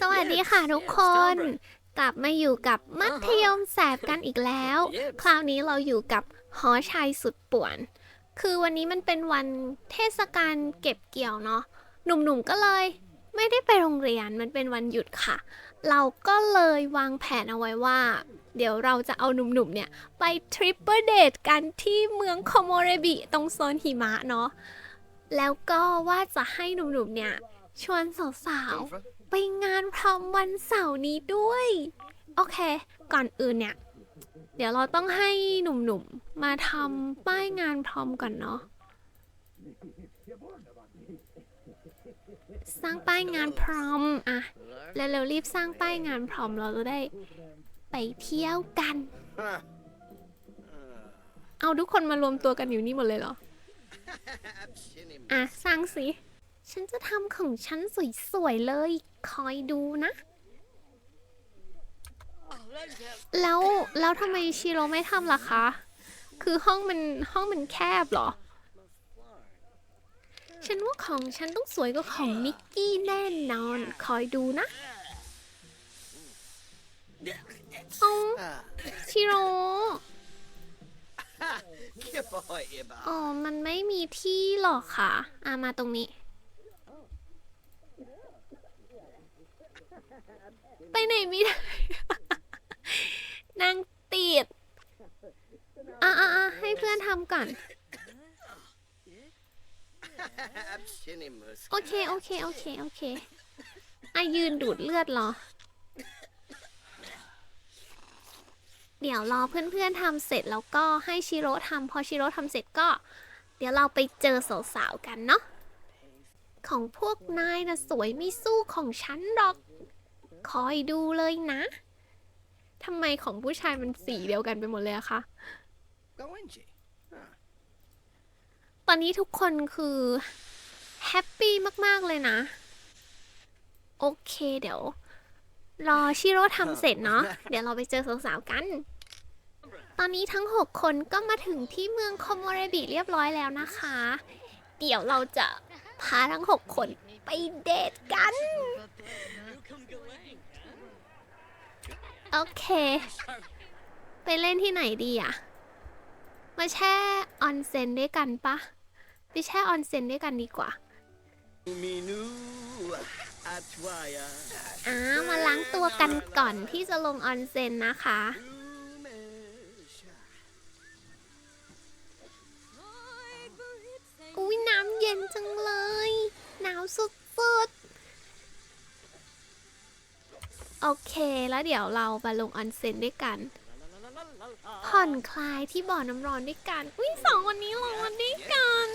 สวัสดีค่ะทุกคน กลับมาอยู่กับมัธยมแสบกันอีกแล้ว คราวนี้เราอยู่กับหอชัยสุดป่วน คือวันนี้มันเป็นวันเทศกาลเก็บเกี่ยวเนาะหนุ่มๆก็เลย ไม่ได้ไปโรงเรียนมันเป็นวันหยุดค่ะ เราก็เลยวางแผนเอาไว้ว่า เดี๋ยวเราจะเอาหนุ่มๆเนี่ย ไปทริปเปอร์เดทกันที่เมืองโคโมเรบิตรงโซนหิมะเนาะแล้วก็ว่าจะให้หนุ่มๆเนี่ย ชวนสาวๆ ไปงานพร้อมวันเสาร์นี้ด้วย โอเค ก่อนอื่นเนี่ย เดี๋ยวเราต้องให้หนุ่มๆ มาทำป้ายงานพร้อมก่อนเนาะ สร้างป้ายงานพร้อมอะแล้วเร็วๆรีบสร้างป้ายงานพร้อมเราจะได้ไปเที่ยวกัน เอาทุกคนมารวมตัวกันอยู่นี่หมดเลยเหรอ อะ สร้างสิ ฉันจะทำของฉันสวยๆเลย คอยดูนะ แล้วแล้วทำไมชิโร่ไม่ทำล่ะคะ คือห้องมันห้องมันแคบเหรอ ฉันว่าของฉันต้องสวยกว่าของมิกกี้แน่นอน คอยดูนะเอาชิโร่อ๋อ มันไม่มีที่หรอกค่ะอะมาตรงนี้ ไปไหนไม่ได้นั่งติด อะอะอะให้เพื่อนทำก่อน โอเค โอเค โอเค โอเคอะยืนดูดเลือดเหรอ เดี๋ยวรอเพื่อนๆทำเสร็จแล้วก็ให้ชิโร่ทำพอชิโร่ทำเสร็จก็ เดี๋ยวเราไปเจอสาวๆกันเนาะของพวกนายนะสวยไม่สู้ของฉันหรอก คอยดูเลยนะทำไมของผู้ชายมันสีเดียวกันไปหมดเลยอะคะ ตอนนี้ทุกคนคือแฮปปี้มาก ๆ เลยนะ โอเคเดี๋ยว รอชิโร่ทำเสร็จเนาะ เดี๋ยวเราไปเจอสาวๆกัน ตอนนี้ทั้ง 6 คนก็มาถึงที่เมืองโคโมเรบิเรียบร้อยแล้วนะคะ เดี๋ยวเราจะพาทั้ง 6 คนไปเดทกัน โอเค ไปเล่นที่ไหนดีอะมาแช่ออนเซ็นด้วยกันปะไปแช่ออนเซ็นด้วยกันดีกว่าอ่ามาล้างตัวกันก่อนที่จะลงออนเซ็นนะคะ อุ้ยน้ำเย็นจังเลย หนาวสุดๆ โอเค แล้วเดี๋ยวเราไปลงออนเซ็นด้วยกัน ผ่อนคลายที่บ่อน้ำร้อนด้วยกัน อุ้ยสองวันนี้ลงวันด้วยกัน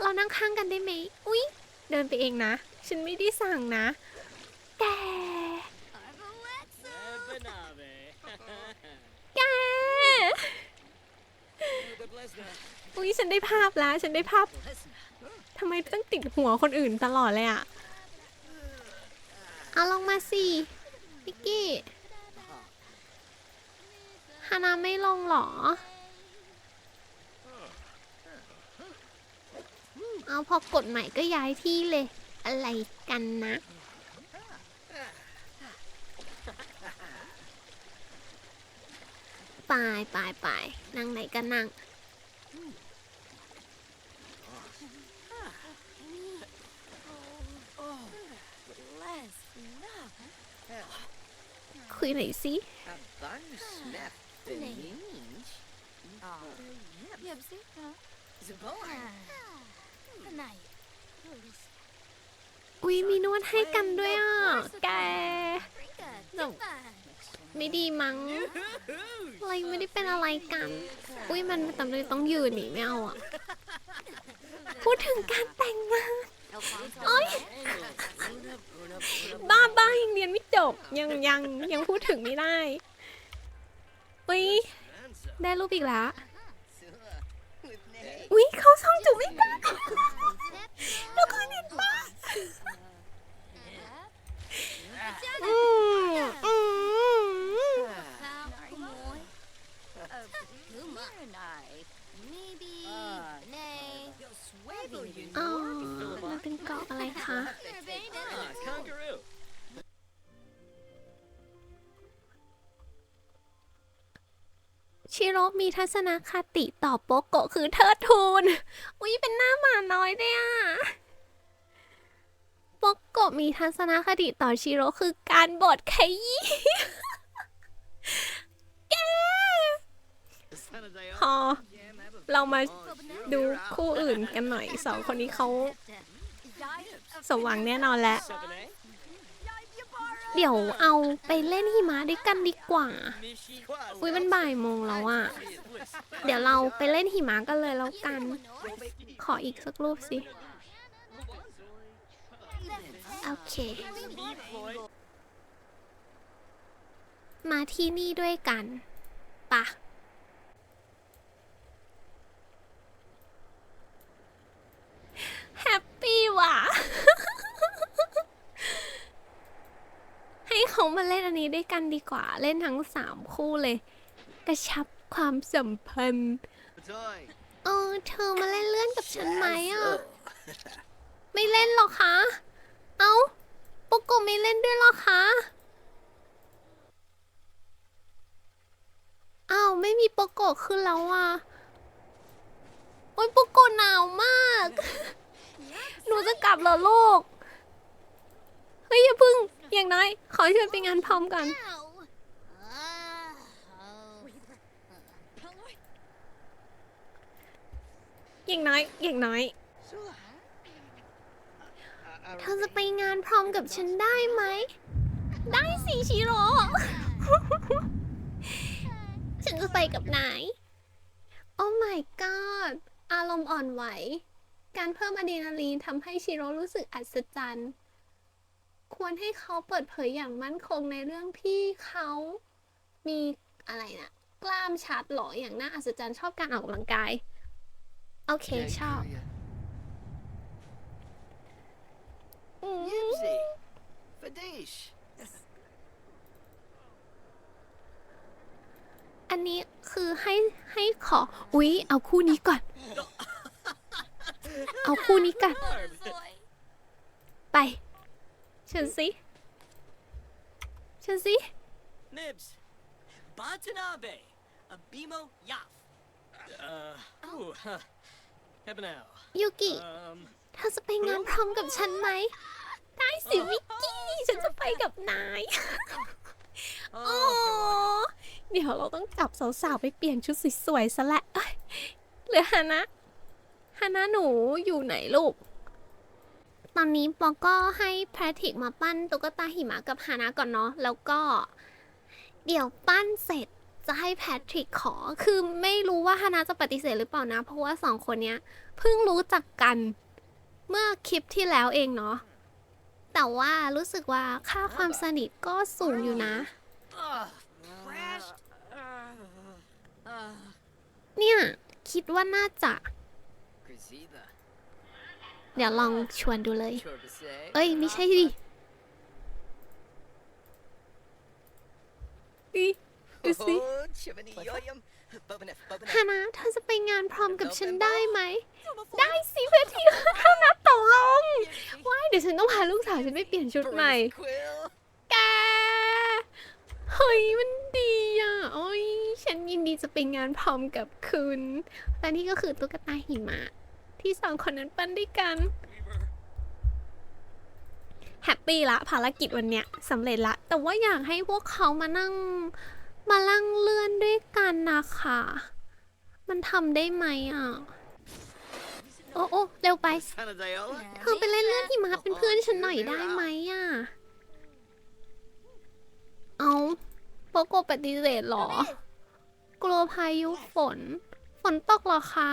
เรานั่งข้างกันได้ไหม อุ้ยเดินไปเองนะ ฉันไม่ได้สั่งนะ แก แก อุ้ยฉันได้ภาพแล้ว ฉันได้ภาพทำไมต้องติดหัวคนอื่นตลอดเลยอะ เอาลงมาสิพิกกี้ฮานาไม่ลงเหรอ เอาพอกดใหม่ก็ย้ายที่เลย อะไรกันนะไปไปไปนั่งไหนก็นั่ง คุยหน่อยสิอุ้ยมีนวดให้กันด้วยอะ แกไม่ดีมั้งอะไรไม่ได้เป็นอะไรกัน อุ้ยมันต่เลยต้องยืนหนีไม่เอาอะ พูดถึงการแต่งงาน บ้าบ้ายังเรียนไม่จบ ยังยังยังพูดถึงไม่ได้อุ้ยได้รูปอีกแล้วอุ้ยเขาส่องจูบไม่ได้แล้วก็เห็นปะอืมอืม maybe nay oh อ๋อ know. มันเป็นเกาะอะไรคะชิโร่มีทัศนคติต่อโปโกะคือเทิดทูน อุ้ยเป็นหน้าหมาน้อยเลยอะโปโกะมีทัศนคติต่อชิโร่คือการบดขยี้ แก The พอ เรามาดูคู่อื่นกันหน่อยสองคนนี้เขาสมหวังแน่นอนแหละเดี๋ยวเอาไปเล่นหิมะด้วยกันดีกว่า อุ้ยมันบ่ายโมงแล้วอะเดี๋ยวเราไปเล่นหิมะกันเลยแล้วกัน ขออีกสักรูปสิ โอเค มาที่นี่ด้วยกันปะ แฮปปี้ว่ะ ให้เขามาเล่นอันนี้ด้วย กันดีกว่าเล่นทั้งสามคู่เลย กระชับความสัมพันธ์เออเธอมาเล่นเลื่อนกับฉันไหมอะ ไม่เล่นหรอคะ เอ้าโปโกะไม่เล่นด้วยหรอคะอ้าวไม่มีโปโกะขึ้นแล้วอะ โอ้ยโปโกะหนาวมาก หนูจะกลับเหรอลูก เฮ้ยอย่าพึ่ง อย่างน้อย ขอชวนไปงานพร้อมกันอย่างน้อย อย่างน้อย เธอจะไปงานพร้อมกับฉันได้ไหม ได้สิชิโร่ ฉันจะไปกับนาย โอ้ my god อารมณ์อ่อนไหว การเพิ่มอะดรีนาลีนทำให้ชิโร่รู้สึกอัศจรรย์ ควรให้เขาเปิดเผยอย่างมั่นคงในเรื่องที่เขามีอะไรนะกล้ามชัดหรออย่างน่าอัศจรรย์ชอบการออกกำลังกาย โอเค ชอบอืม Yipsy. Fadish. อันนี้คือให้ให้ขอ อุ๊ย เอาคู่นี้ก่อน เอาคู่นี้ก่อน ไป เชิญสิเชิญสิ Nibs. Batanabe. Abimo Yaf. Uh, ooh, huh. Hebenow. ยูกิ Um, เธอจะไปงานพร้อมกับฉันไหม ได้สิวิกกี้ ฉันจะไปกับนาย โอ้ oh, เดี๋ยวเราต้องจับสาวๆ ไปเปลี่ยนชุดสวยๆซะและเอ้ยเหลือฮานะฮานะหนูอยู่ไหนลูก ตอนนี้ปอก็ให้แพทริกมาปั้นตุ๊กตาหิมะกับฮานะก่อนเนาะแล้วก็ เดี๋ยวปั้นเสร็จจะให้แพทริกขอ คือไม่รู้ว่าฮานะจะปฏิเสธหรือเปล่านะ เพราะว่าสองคนเนี้ยเพิ่งรู้จักกัน เมื่อคลิปที่แล้วเองเนาะแต่ว่ารู้สึกว่าค่าความสนิทก็สูงอยู่นะ เนี่ย คิดว่าน่าจะ เดี๋ยวลองชวนดูเลย Chorbase. เอ้ย ไม่ใช่ดิอีดูสิ Oh, chimney yoyum. Bubbanef, ฮา bubbanef. นะเธอจะไปงานพร้อมกับฉันได้ไหม ได้สิเพื่อนที่ฮานะตกลงว้ายเดี๋ยวฉันต้องพาลูกสาวฉันไปเปลี่ยนชุดใหม่ Quill. แกเฮ้ยมันดีอะ โอ้ย ฉันยินดีจะไปงานพร้อมกับคุณ และนี่ก็คือตุ๊กตาหิมะ ที่สองคนนั้นปั้นด้วยกันแฮปปี้ละภารกิจวันเนี้ยสำเร็จละ แต่ว่าอยากให้พวกเขามานั่ง มาลั่งเลื่อนด้วยกันนะคะ มันทำได้ไหมอะ โอ้โอ้เร็วไป เธอไปเล่นเลื่อนหิมะเป็นเพื่อนฉันหน่อยได้ไหมอะ เอาโปโกปฏิเสธเหรอ กลัวพายุฝน ฝนตกเหรอคะ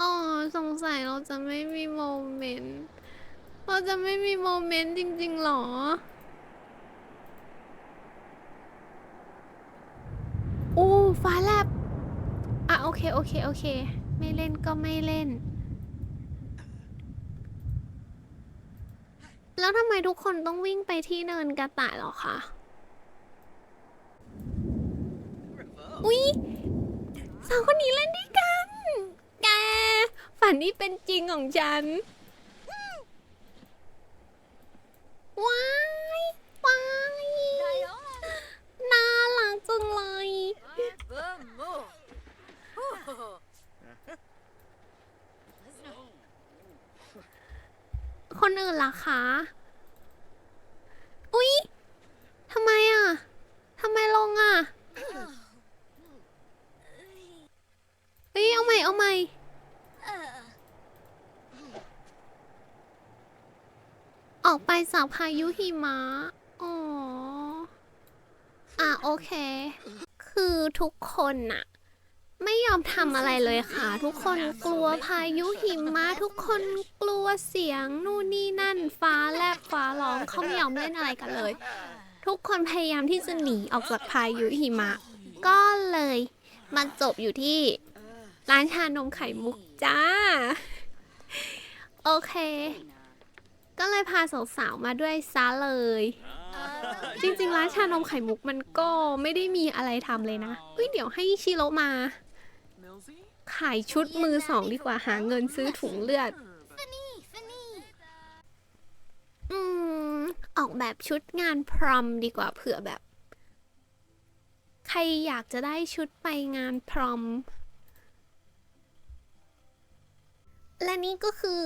อ๋อสงสัยเราจะไม่มีโมเมนต์ เราจะไม่มีโมเมนต์จริงๆหรอโอ้ฟ้าแลบอะโอเคโอเคโอเค ไม่เล่นก็ไม่เล่น แล้วทำไมทุกคนต้องวิ่งไปที่เนินกระต่ายหรอคะ อุ๊ยสองคนนี้เล่นด้วยกัน ฝันนี้เป็นจริงของฉัน ว้าย ว้าย น่ารักจังเลย คนอื่นล่ะคะ อุ๊ย ทำไมอะ จากพายุหิมะ อ๋อ อะโอเค คือทุกคนน่ะ ไม่ยอมทำอะไรเลยค่ะ ทุกคนกลัวพายุหิมะ ทุกคนกลัวเสียงนู่นนี่นั่นฟ้าแลบฟ้าร้องเขาไม่ยอมเล่นอะไรกันเลย ทุกคนพยายามที่จะหนีออกจากพายุหิมะ ก็เลยมาจบอยู่ที่ร้านชานมไข่มุกจ้า โอเค ก็เลยพาสาวๆมาด้วยซะเลย จริงๆร้านชานมไข่มุกมันก็ไม่ได้มีอะไรทำเลยนะเฮ้ยเดี๋ยวให้ชิโร่มา ขายชุดมือสองดีกว่าหาเงินซื้อถุงเลือด อืม ออกแบบชุดงานพรอมดีกว่าเผื่อแบบ ใครอยากจะได้ชุดไปงานพรอม และนี่ก็คือ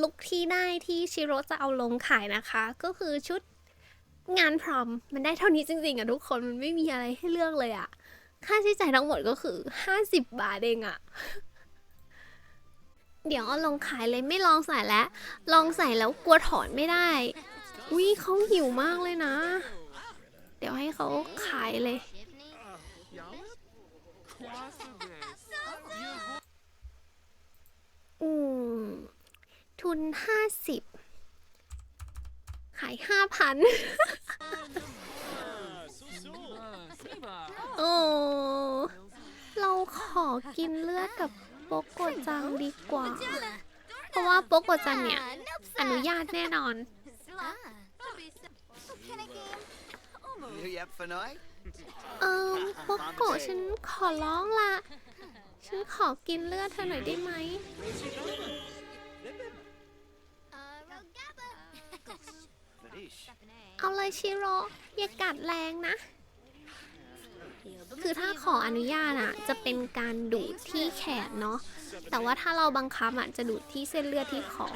ลุคที่ได้ที่ชิโร่จะเอาลงขายนะคะ ก็คือชุดงานพรอมมันได้เท่านี้จริงๆอะทุกคนมันไม่มีอะไรให้เลือกเลยอะค่าใช้จ่ายทั้งหมดก็คือ 50 บาทเองอะเดี๋ยวเอาลงขายเลยไม่ลองใส่แล้ว ลองใส่แล้วกลัวถอนไม่ได้ อุ้ยเขาหิวมากเลยนะ เดี๋ยวให้เขาขายเลย อืม ทุนห้าสิบขายห้าพันโอ้เราขอกินเลือดกับโปโกจังดีกว่า เพราะว่าโปโกจังเนี่ย อนุญาตแน่นอน Nu yep for noi? เออโปโกะฉันขอร้องละ ฉันขอกินเลือดเธอหน่อยได้ไหม เอาเลยชิโร่อย่ากัดแรงนะ คือถ้าขออนุญาตอะจะเป็นการดูดที่แขนเนาะแต่ว่าถ้าเราบังคับอะจะดูดที่เส้นเลือดที่คอ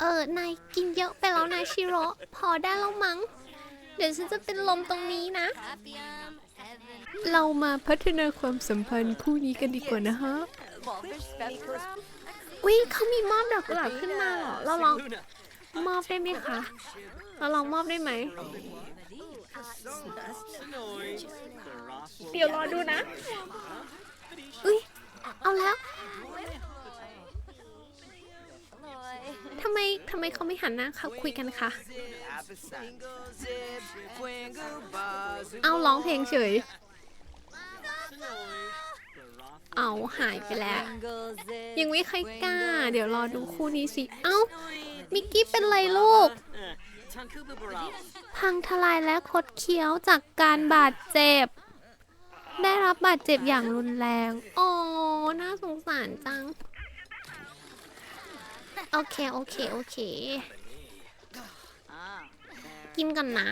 เออนายกินเยอะไปแล้วนายชิโร่พอได้แล้วมั้ง เดี๋ยวฉันจะเป็นลมตรงนี้นะ เรามาพัฒนาความสัมพันธ์คู่นี้กันดีกว่านะฮะวิเขามีมอบดอกกุหลาบขึ้นมาเหรอเราลอง Luna. มอบได้ไหมคะ เราลองมอบได้ไหม เดี๋ยวรอดูนะ อุ้ยเอาแล้วทำไมทำไมเขาไม่หันหน้าเขาคุยกันคะ Apple zip, wingle bars. เอาร้องเพลงเฉย เอาหายไปแล้ว ยังไม่เคยกล้า เดี๋ยวรอดูคู่นี้สิ เอ้า มิกกี้เป็นไรลูก Uh, Tankuba Baral. พังทลายและคดเคี้ยวจากการบาดเจ็บ ได้รับบาดเจ็บอย่างรุนแรง โอ้ น่าสงสารจัง โอเค โอเค โอเค กินกันนะ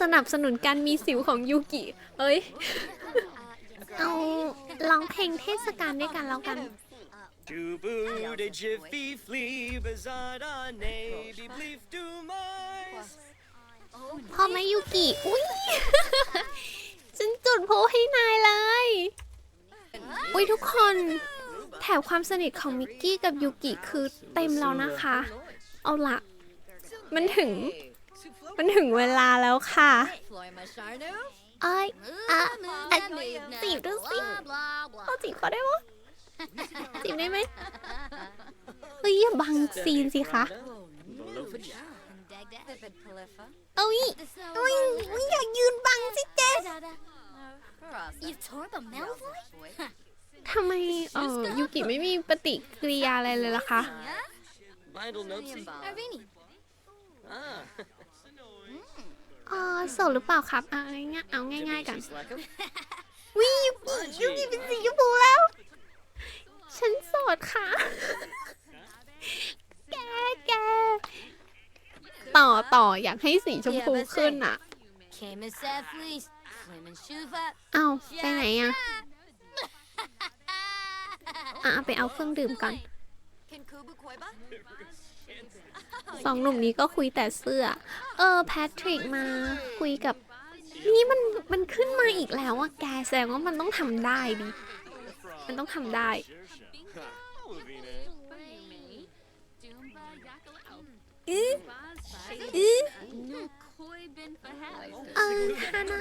สนับสนุนการมีสิวของยูกิ เอ้ย เอาร้องเพลงเทศกาลด้วยกันแล้วกัน Dubu de jiffy flea bazada navy bleef do mais. พอไหมยูกิ อุ้ย ฉันจุดโพให้นายเลย อุ้ยทุกคน แถบความสนิทของมิกกี้กับยูกิคือเต็มแล้วนะคะ เอาละ มันถึง มันถึงเวลาแล้วค่ะเอ้ยอะอะจีบดูสิเอาจีบเขาได้ปะ จีบได้ไหมเฮ้ยอย่าบังซีนสิคะ เอ้ยเอ้ยอุ๊ยอย่ายืนบังสิเจส You tore the Malfoy? ทำไมเออยูกิไม่มีปฏิกิริยาอะไรเลยล่ะคะ Bindle Nopsy. Irvini. Ah, เออโสดหรือเปล่าครับเอาง่ายๆเอาง่ายๆกัน she's like him. วิยูกิยูกิเป็นสีชมพูแล้ว ฉันโสดค่ะ แกแก ต่อต่ออยากให้สีชมพูขึ้นอะ came as sad fleas. Flamin' shuva. เอาไปไหนอะอะไปเอาเครื่องดื่มก่อน Can Kubu Koiba? สองหนุ่มนี้ก็คุยแต่เสื้อ เออแพทริกมาคุยกับ นี่มันมันขึ้นมาอีกแล้วอะแกแสดงว่ามันต้องทำได้ดิ มันต้องทำได้ อื้ออื้อเออฮานะ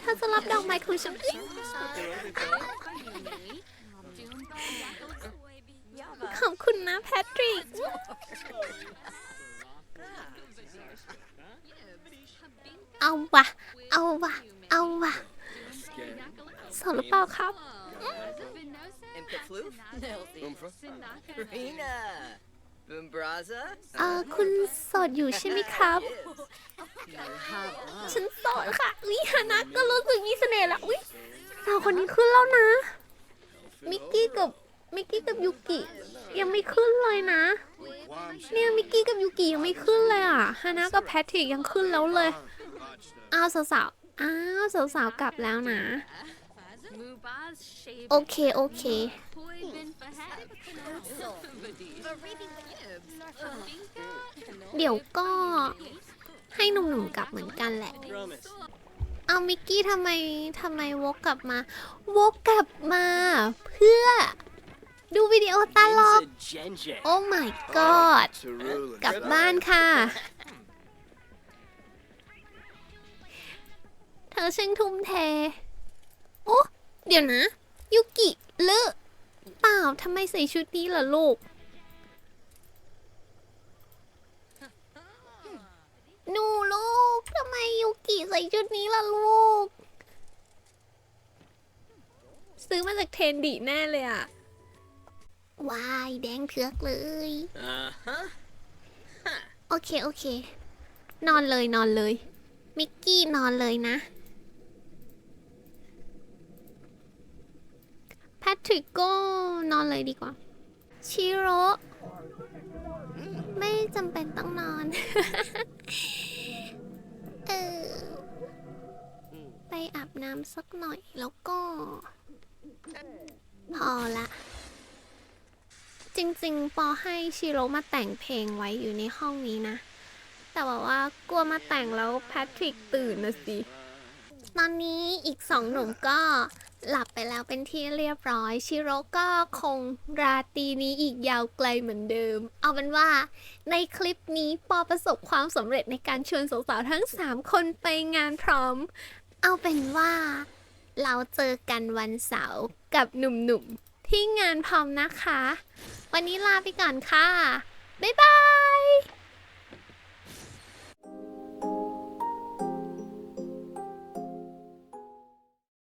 เธอจะรับดอกไม้ของฉันอื้อขอบคุณนะแพทริก เอาวะเอาวะเอาวะสดหรือเปล่าครับ Impa floof? Rena. Bumbraza? เออคุณโสดอยู่ใช่ไหมครับ ฉันโสดค่ะวิฮานะก็รู้สึกมีเสน่ห์ละวิสาวคนนี้ขึ้นแล้วนะ มิกกี้กับมิกกี้กับยูกิ ยังไม่ขึ้นเลยนะ เนี่ยมิกกี้กับยูกิยังไม่ขึ้นเลยอะฮานะกับแพทริกยังขึ้นแล้วเลย อ้าวสาวๆอ้าวสาวๆกลับแล้วนะ โอเค โอเค เดี๋ยวก็ให้หนุ่มๆกลับเหมือนกันแหละ Promise. เอามิกกี้ทำไมทำไมวกกลับมา วกกลับมา เพื่อ ดูวิดีโอตลอด It's a Genja. โอ้ my god กลับบ้านค่ะ เธอช่างทุ่มเท โอ้ เดี๋ยวนะ ยุกิเลอะเปล่าทำไมใส่ชุดนี้ล่ะลูก หนูลูกทำไมยุกิใส่ชุดนี้ล่ะลูก ซื้อมาจากเทรนดีแน่เลยอะวายแดงเถือกเลย Uh huh. โอเค โอเค นอนเลยนอนเลย มิกกี้นอนเลยนะ แพ ทริกก็นอนเลยดีกว่า ชิโร่ไม่จำเป็นต้องนอน เออ ไปอาบน้ำสักหน่อยแล้วก็ พอละ จริงๆ ปอให้ชิโร่มาแต่งเพลงไว้อยู่ในห้องนี้นะ แต่ว่าว่ากลัวมาแต่งแล้วแพทริกตื่นนะสิ ตอนนี้อีกสองหนุ่มก็ หลับไปแล้วเป็นที่เรียบร้อย ชิโร่ก็คงราตรีนี้อีกยาวไกลเหมือนเดิม เอาเป็นว่าในคลิปนี้ปอประสบความสำเร็จในการชวนสาวๆทั้ง 3 คนไปงานพร้อม เอาเป็นว่า เราเจอกันวันเสาร์กับหนุ่มๆ ที่งานพร้อมนะคะ วันนี้ลาไปก่อนค่ะ บ๊ายบาย